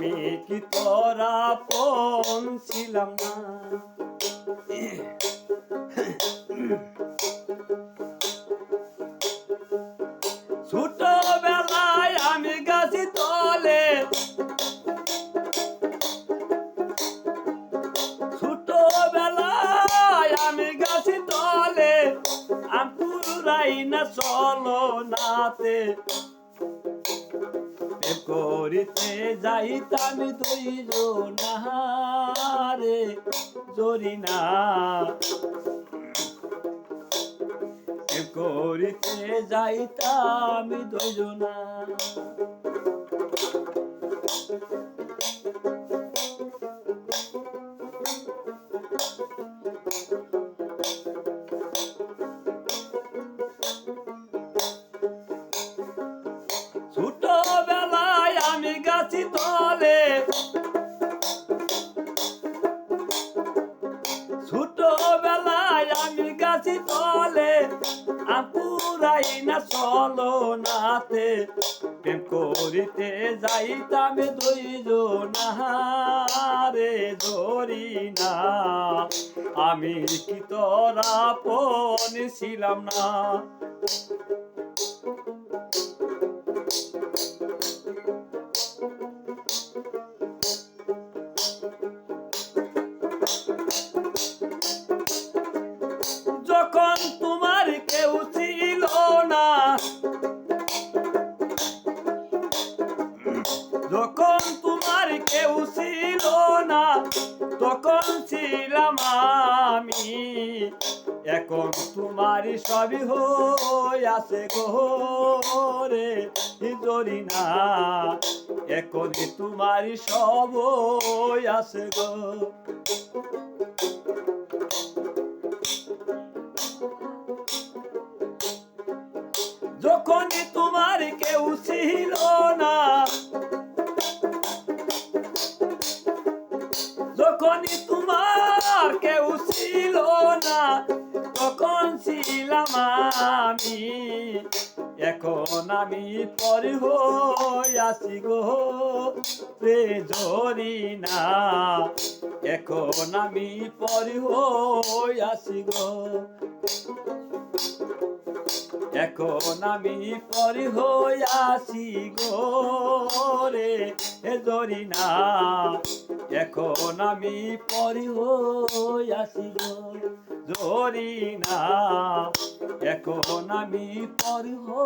আমি কি তোরা পন ছিলাম না? ছোটবেলায় আমি গাছি ছোটবেলায় আমি গাছি চলো করিতে যাইতাম দুইজন রে জরি না প্রেম করিতে যাইতাম দুইজনা আমি গাছি তলে আপুরাই না চলো নাতে প্রেম করিতে যাইতাম দুইজন রে ধরি না। আমি কি তোরা পন ছিলাম না। যখন তোমার কেউ ছিল না, তখন ছিলাম আমি। এখন তোমার সবই হয়ে আছে গোরে না এখন তোমার সব আছে গো। যখনই তোমার না তখন ছিলাম আমি। এখন আমি পরে হইয়াছি গো রে জরি না। এখন আমি পরে হইয়াছি গো। এখন আমি পরি হইয়াছি গো রে জরি না। এখন আমি পরি গো জরি না। এখন আমি পরি গো